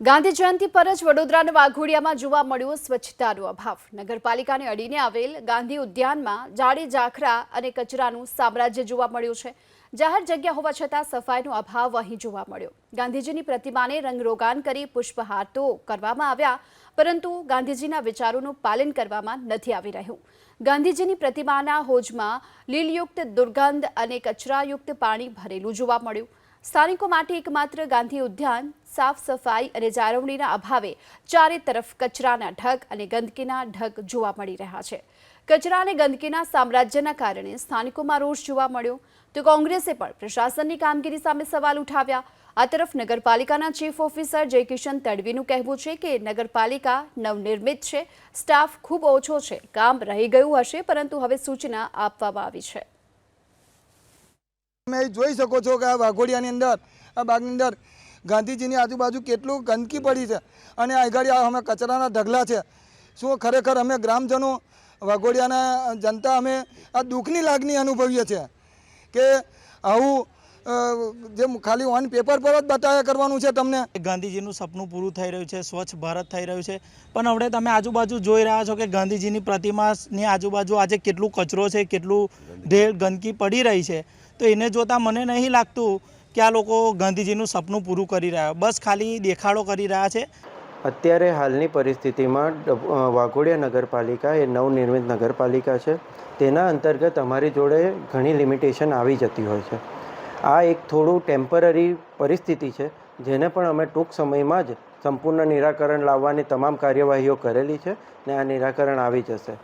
ગાંધી જયંતિ પર જ વડોદરાના વાઘોડિયામાં જોવા મળ્યો સ્વચ્છતાનો અભાવ. નગરપાલિકાને અડીને આવેલ ગાંધી ઉદ્યાનમાં જાડી જાખરા અને કચરાનું સામ્રાજ્ય જોવા મળ્યું છે. જાહેર જગ્યા હોવા છતાં સફાઈનો અભાવ અહીં જોવા મળ્યો. ગાંધીજીની પ્રતિમાને રંગરોગાન કરી પુષ્પહાર તો કરવામાં આવ્યા, પરંતુ ગાંધીજીના વિચારોનું પાલન કરવામાં નથી આવી રહ્યું. ગાંધીજીની પ્રતિમાના હોજમાં લીલયુક્ત દુર્ગંધ અને કચરાયુક્ત પાણી ભરેલું જોવા મળ્યું. સ્થાનિકો માટે એકમાત્ર ગાંધી ઉદ્યાન, સાફ સફાઈ અને જાળવણીના અભાવે ચારે તરફ કચરાના ઢગ અને ગંદકીના ઢગ જોવા મળી રહ્યા છે. કચરા અને ગંદકીના સામ્રાજ્યના કારણે સ્થાનિકોમાં રોષ જોવા મળ્યો. તો કોંગ્રેસે પણ પ્રશાસનની કામગીરી સામે સવાલ ઉઠાવ્યા. આ તરફ નગરપાલિકાના ચીફ ઓફિસર જયકિશન તડવીનું કહેવું છે કે નગરપાલિકા નવનિર્મિત છે, સ્ટાફ ખૂબ ઓછો છે, કામ રહી ગયું હશે, પરંતુ હવે સૂચના આપવામાં આવી છે. તમે જોઈ શકો છો કે આ વાઘોડિયાની અંદર, આ બાગની અંદર ગાંધીજીની આજુબાજુ કેટલું ગંદકી પડી છે અને આગળ આ અમે કચરાના ઢગલા છે. શું ખરેખર અમે ગ્રામજનો વાઘોડિયાના જનતા અમે આ દુઃખની લાગણી અનુભવીએ છીએ કે આવું અ, જે ખાલી ઓન પેપર પર જ બતાવ્યા કરવાનું છે તમને. ગાંધીજીનું સપનું પૂરું થઈ રહ્યું છે સ્વચ્છ ભારત થઈ રહ્યું છે. પણ હવે તમે આજુબાજુ જોઈ રહ્યા છો કે ગાંધીજીની પ્રતિમાની આજુબાજુ આજે કેટલું કચરો છે કેટલું ઢેર ગંદકી પડી રહી છે. તો એને જોતાં મને નહીં લાગતું કે આ લોકો ગાંધીજીનું સપનું પૂરું કરી રહ્યા. બસ ખાલી દેખાડો કરી રહ્યા છે. અત્યારે હાલની પરિસ્થિતિમાં વાઘોડિયા નગરપાલિકા એ નવનિર્મિત નગરપાલિકા છે. તેના અંતર્ગત અમારી જોડે ઘણી લિમિટેશન આવી જતી હોય છે. આ એક થોડું ટેમ્પરરી પરિસ્થિતિ છે, જેને પણ અમે ટૂંક સમયમાં જ સંપૂર્ણ નિરાકરણ લાવવાની તમામ કાર્યવાહીઓ કરેલી છે ને આ નિરાકરણ આવી જશે.